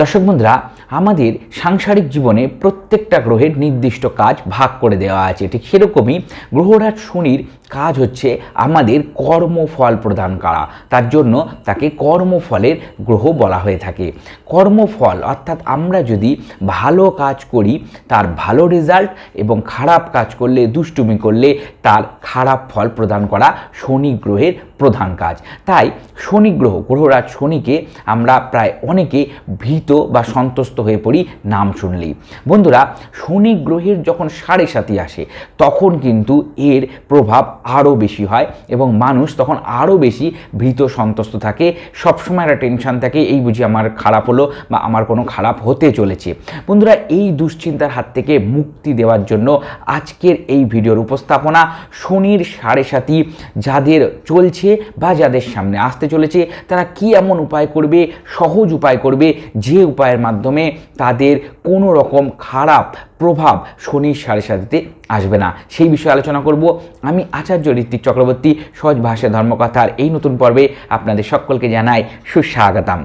দর্শক বন্ধুরা, আমাদের সাংসারিক জীবনে প্রত্যেকটা গ্রহের নির্দিষ্ট কাজ ভাগ করে দেওয়া আছে। ঠিক সেরকমই গ্রহরাজ শনির কাজ হচ্ছে আমাদের কর্মফল প্রদান করা। তার জন্য তাকে কর্মফলের গ্রহ বলা হয়ে থাকে। কর্মফল অর্থাৎ আমরা যদি ভালো কাজ করি, তার ভালো রেজাল্ট এবং খারাপ কাজ করলে, দুষ্টুমি করলে, তার খারাপ ফল প্রদান করা শনি গ্রহের প্রধান কাজ। তাই শনি গ্রহ, গ্রহরাজ শনিকে আমরা প্রায় অনেকে ভীত বা সন্তুষ্ট হয়ে পড়ি নাম শুনলেই। বন্ধুরা, শনি গ্রহের যখন সাড়ে সাথী আসে, তখন কিন্তু এর প্রভাব আরও বেশি হয় এবং মানুষ তখন আরও বেশি ভীত সন্তুষ্ট থাকে। সবসময় একটা টেনশন থাকে, এই বুঝি আমার খারাপ হলো বা আমার কোনো খারাপ হতে চলেছে। বন্ধুরা, এই দুশ্চিন্তার হাত থেকে মুক্তি দেওয়ার জন্য আজকের এই ভিডিওর উপস্থাপনা শনির সাড়ে সাথী যাদের চলছে বা যাদের সামনে আসতে চলেছে, তারা কি এমন উপায় করবে, সহজ উপায় করবে, যে উপায়ের মাধ্যমে তাদের কোনো রকম খারাপ প্রভাব শনির সাড়ে সাথীতে আসবে না। সেই বিষয়ে আলোচনা করব আমি আচার্য ঋত্বিক চক্রবর্তী, সহজ ভাষা ধর্মকথার এই নতুন পর্বে। আপনাদের সকলকে জানাই সুস্বাগতম।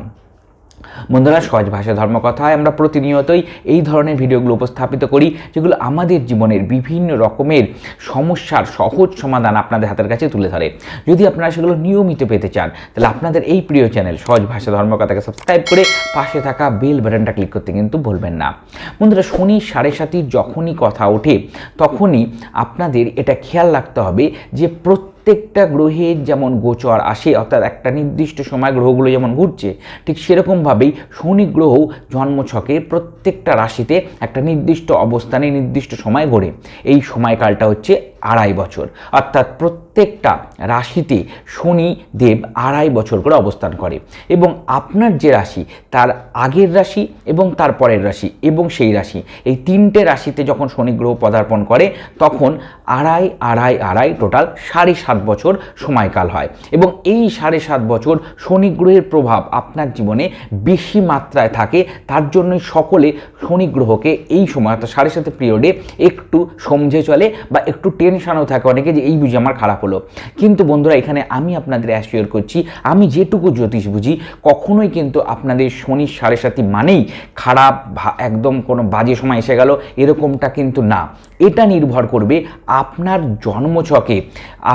বন্ধুরা, সহজ ভাষা, ধর্মকথায় আমরা প্রতিনিয়তই এই ধরনের ভিডিওগুলো উপস্থাপিত করি, যেগুলো আমাদের জীবনের বিভিন্ন রকমের সমস্যার সহজ সমাধান আপনাদের হাতের কাছে তুলে ধরে। যদি আপনারা সেগুলো নিয়মিত পেতে চান, তাহলে আপনাদের এই প্রিয় চ্যানেল, সহজ ভাষা, ধর্মকথাকে সাবস্ক্রাইব করে পাশে থাকা বেল বাটনটা ক্লিক করতে কিন্তু ভুলবেন না। বন্ধুরা, শনি সাড়ে সাতির যখনই কথা ওঠে, তখনই আপনাদের এটা খেয়াল রাখতে হবে যে প্রত্যেক প্রত্যেকটা গ্রহের যেমন গোচর আসে, অর্থাৎ একটা নির্দিষ্ট সময় গ্রহগুলো যেমন ঘুরছে, ঠিক সেরকমভাবেই শনি গ্রহ জন্মছকে প্রত্যেকটা রাশিতে একটা নির্দিষ্ট অবস্থানে নির্দিষ্ট সময় ঘোরে। এই সময়কালটা হচ্ছে আড়াই বছর। অর্থাৎ প্রত্যেকটা রাশিতে শনি দেব আড়াই বছর করে অবস্থান করে। এবং আপনার যে রাশি, তার আগের রাশি এবং তার পরের রাশি এবং সেই রাশি, এই তিনটে রাশিতে যখন শনি গ্রহ পদার্পণ করে, তখন আড়াই আড়াই আড়াই, টোটাল সাড়ে সাত বছর সময়কাল হয়। এবং এই সাড়ে সাত বছর শনি গ্রহের প্রভাব আপনার জীবনে বেশি মাত্রায় থাকে, তার জন্যই সকলে শনি গ্রহকে এই সময়, অর্থাৎ সাড়ে সাতের পিরিয়ডে একটু সমঝে চলে বা একটু টেনশনও থাকে অনেকে যে, এই বুঝি আমার খারাপ হলো। কিন্তু বন্ধুরা, এখানে আমি আপনাদের অ্যাসিওর করছি, আমি যেটুকু জ্যোতিষ বুঝি, কখনোই কিন্তু আপনাদের শনি সাড়ে সাতি মানেই খারাপ একদম কোনো বাজে সময় এসে গেল, এরকমটা কিন্তু না। এটা নির্ভর করবে আপনার জন্মছকে,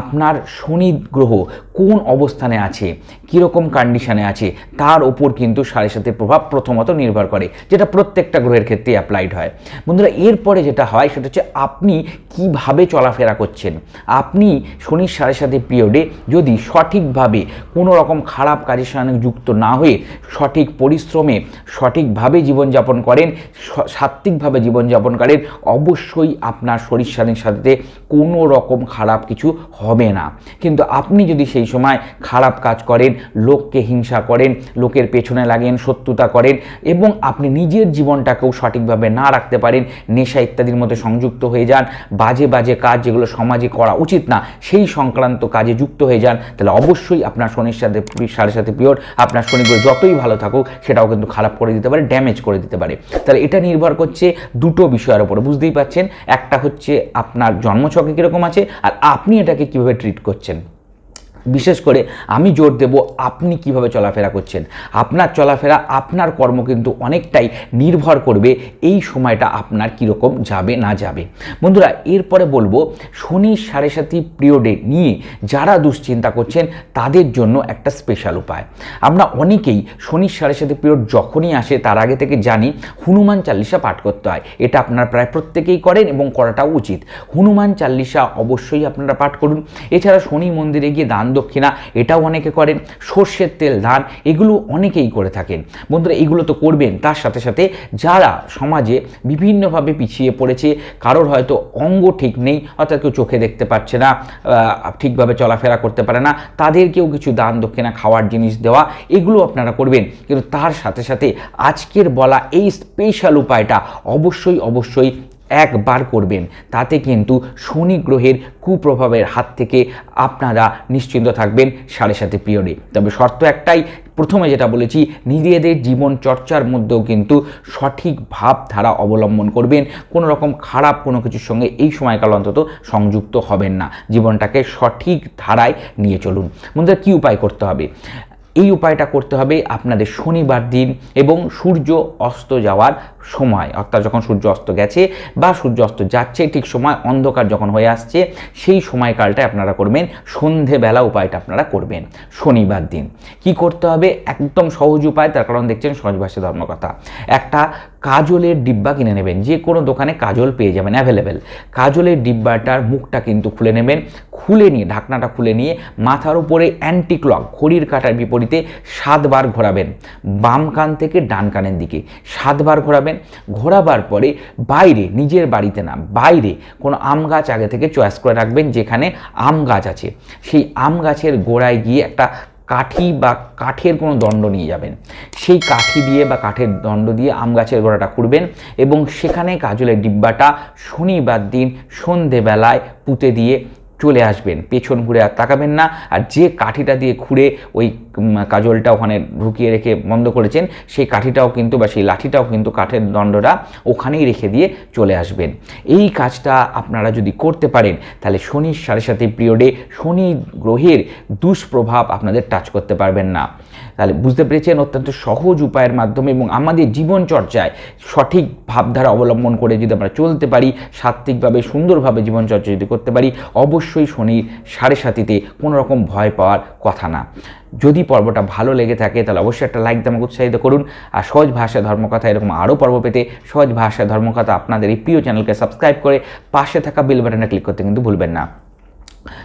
আপনার শনি গ্রহ কোন অবস্থানে আছে, কীরকম কন্ডিশনে আছে, তার ওপর কিন্তু সাড়ে সাথে প্রভাব প্রথমত নির্ভর করে, যেটা প্রত্যেকটা গ্রহের ক্ষেত্রে অ্যাপ্লাইড হয়। বন্ধুরা, এরপরে যেটা হয় সেটা হচ্ছে আপনি কীভাবে চলাফেরা করছেন? আপনি শনির সাড়ে সাথে পিরিয়ডে যদি সঠিকভাবে কোনো রকম খারাপ কাজের সঙ্গে যুক্ত না হয়ে সঠিক পরিশ্রমে সঠিকভাবে জীবনযাপন করেন সাত্ত্বিকভাবে জীবনযাপন করেন, অবশ্যই আপনার শরীর সাথে কোনো রকম খারাপ কিছু হবে না। কিন্তু আপনি যদি সেই সময় খারাপ কাজ করেন, লোককে হিংসা করেন, লোকের পেছনে লাগেন, শত্রুতা করেন, এবং আপনি নিজের জীবনটাকেও সঠিকভাবে না রাখতে পারেন, নেশা ইত্যাদির মধ্যে সংযুক্ত হয়ে যান, বাজে বাজে কাজ যেগুলো সমাজে করা উচিত না, সেই সংক্রান্ত কাজে যুক্ত হয়ে যান, তাহলে অবশ্যই আপনার শনির সাথে সাড়ে সাথে পিওর আপনার শনিগুলো যতই ভালো থাকুক, সেটাও কিন্তু খারাপ করে দিতে পারে, ড্যামেজ করে দিতে পারে। তাহলে এটা নির্ভর করছে দুটো বিষয়ের উপরে, বুঝতেই পাচ্ছেন একটা হচ্ছে আপনার জন্মছকে কীরকম আছে, আর আপনি এটাকে কীভাবে ট্রিট করছেন। বিশেষ করে আমি জোর দেব আপনি কীভাবে চলাফেরা করছেন। আপনার চলাফেরা, আপনার কর্ম কিন্তু অনেকটাই নির্ভর করবে এই সময়টা আপনার কীরকম যাবে না যাবে। বন্ধুরা, এরপরে বলব শনি সাড়ে সাতি পিরিয়ডে নিয়ে যারা দুশ্চিন্তা করছেন, তাদের জন্য একটা স্পেশাল উপায়। আমরা অনেকেই শনি সাড়ে সাতি পিরিয়ড যখনই আসে, তার আগে থেকে জানি হনুমান চাল্লিশা পাঠ করতে হয়। এটা আপনারা প্রায় প্রত্যেকেই করেন এবং করাটাও উচিত। হনুমান চাল্লিশা অবশ্যই আপনারা পাঠ করুন। এছাড়া শনি মন্দিরে গিয়ে দান দক্ষিণা, এটাও অনেকে করেন। সর্ষের তেল, ধান, এগুলো অনেকেই করে থাকেন। বন্ধুরা, এগুলো তো করবেন। তার সাথে সাথে যারা সমাজে বিভিন্নভাবে পিছিয়ে পড়েছে, কারোর হয়তো অঙ্গ ঠিক নেই, অর্থাৎ কেউ চোখে দেখতে পাচ্ছে না ঠিকভাবে চলাফেরা করতে পারে না, তাদেরকেও কিছু দান দক্ষিণা, খাওয়ার জিনিস দেওয়া, এগুলো আপনারা করবেন। কিন্তু তার সাথে সাথে আজকের বলা এই স্পেশাল উপায়টা অবশ্যই অবশ্যই একবার করবেন, তাতে কিন্তু শনি গ্রহের কুপ্রভাবের হাত থেকে আপনারা নিশ্চিন্ত থাকবেন সাড়ে সাথে পিরিয়ডে। তবে শর্ত একটাই, প্রথমে যেটা বলেছি, নিজেদের জীবন চর্চার মধ্যেও কিন্তু সঠিক ভাবধারা অবলম্বন করবেন। কোনো রকম খারাপ কোনো কিছুর সঙ্গে এই সময়কাল অন্তত সংযুক্ত হবেন না। জীবনটাকে সঠিক ধারায় নিয়ে চলুন। বন্ধুরা, কী উপায় করতে হবে? এই উপায়টা করতে হবে আপনাদের শনিবার দিন এবং সূর্য অস্ত যাওয়ার সময়। অর্থাৎ যখন সূর্য অস্ত গেছে বা সূর্য অস্ত যাচ্ছে, ঠিক সময় অন্ধকার যখন হয়ে আসছে, সেই সময়কালটায় আপনারা করবেন, সন্ধেবেলা উপায়টা আপনারা করবেন শনিবার দিন। কি করতে হবে? একদম সহজ উপায়, তার কারণ দেখছেন সহজ ভাষা ধর্মকথা। একটা কাজলের ডিব্বা কিনে নেবেন, যে কোনো দোকানে কাজল পেয়ে যাবেন অ্যাভেলেবেল কাজলের ডিব্বাটার মুখটা কিন্তু খুলে নেবেন, খুলে নিয়ে, ঢাকনাটা খুলে নিয়ে মাথার উপরে অ্যান্টি ক্লক ঘড়ির কাঁটার বিপরীতে সাতবার ঘোরাবেন। বাম কান থেকে ডান কানের দিকে সাতবার ঘোরাবেন। ঘোরাবার পরে বাইরে, নিজের বাড়িতে না, বাইরে কোনো আম গাছ আগে থেকে চয়েস করে রাখবেন, যেখানে আম গাছ আছে। সেই আম গাছের গোড়ায় গিয়ে একটা কাঠি বা কাঠের কোনো দণ্ড নিয়ে যাবেন। সেই কাঠি দিয়ে বা কাঠের দণ্ড দিয়ে আম গাছের গোড়াটা খুঁড়বেন এবং সেখানে কাজলের ডিব্বাটা শনিবার দিন সন্ধেবেলায় পুঁতে দিয়ে চলে আসবেন। পেছন ঘুরে আর তাকাবেন না। আর যে কাঠিটা দিয়ে খুঁড়ে ওই কাজলটা ওখানে ঢুকিয়ে রেখে বন্ধ করেছেন, সেই কাঠিটাও কিন্তু বা সেই লাঠিটাও কিন্তু কাঠের দণ্ডটা ওখানেই রেখে দিয়ে চলে আসবেন। এই কাজটা আপনারা যদি করতে পারেন, তাহলে শনির সাড়ে সাথে পিরিয়ডে শনি গ্রহের দুষ্প্রভাব আপনাদের টাচ করতে পারবেন না। তাহলে বুঝতে পেরেছেন? অত্যন্ত সহজ উপায়ের মাধ্যমে এবং আমাদের জীবনচর্চায় সঠিক ভাবধারা অবলম্বন করে যদি আমরা চলতে পারি, সাত্ত্বিকভাবে, সুন্দরভাবে জীবনচর্চা যদি করতে পারি, অবশ্যই শনির সাড়ে সাতিতে কোনো রকম ভয় পাওয়ার কথা না। যদি পর্বটা ভালো লেগে থাকে, তাহলে অবশ্যই একটা লাইক দিয়ে উৎসাহিত করুন। আর সহজ ভাষা ধর্মকথা এরকম আরও পর্ব পেতে সহজ ভাষা ধর্মকথা আপনাদের এই প্রিয় চ্যানেলকে সাবস্ক্রাইব করে পাশে থাকা বেল বাটনে ক্লিক করতে কিন্তু ভুলবেন না।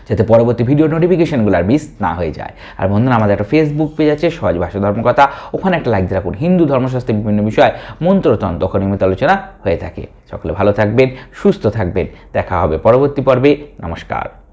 যাতে পরবর্তী ভিডিও নোটিফিকেশনগুলো আর মিস না হয়ে যায়। আর বন্ধুরা, আমাদের একটা ফেসবুক পেজ আছে, সহজ ভাষা ধর্মকথা। ওখানে একটা লাইক রাখুন। হিন্দু ধর্মশাস্ত্রের বিভিন্ন বিষয় মন্ত্রতন্ত্র ওখানে নিয়মিত আলোচনা হয়ে থাকে। সকলে ভালো থাকবেন, সুস্থ থাকবেন। দেখা হবে পরবর্তী পর্বে। নমস্কার।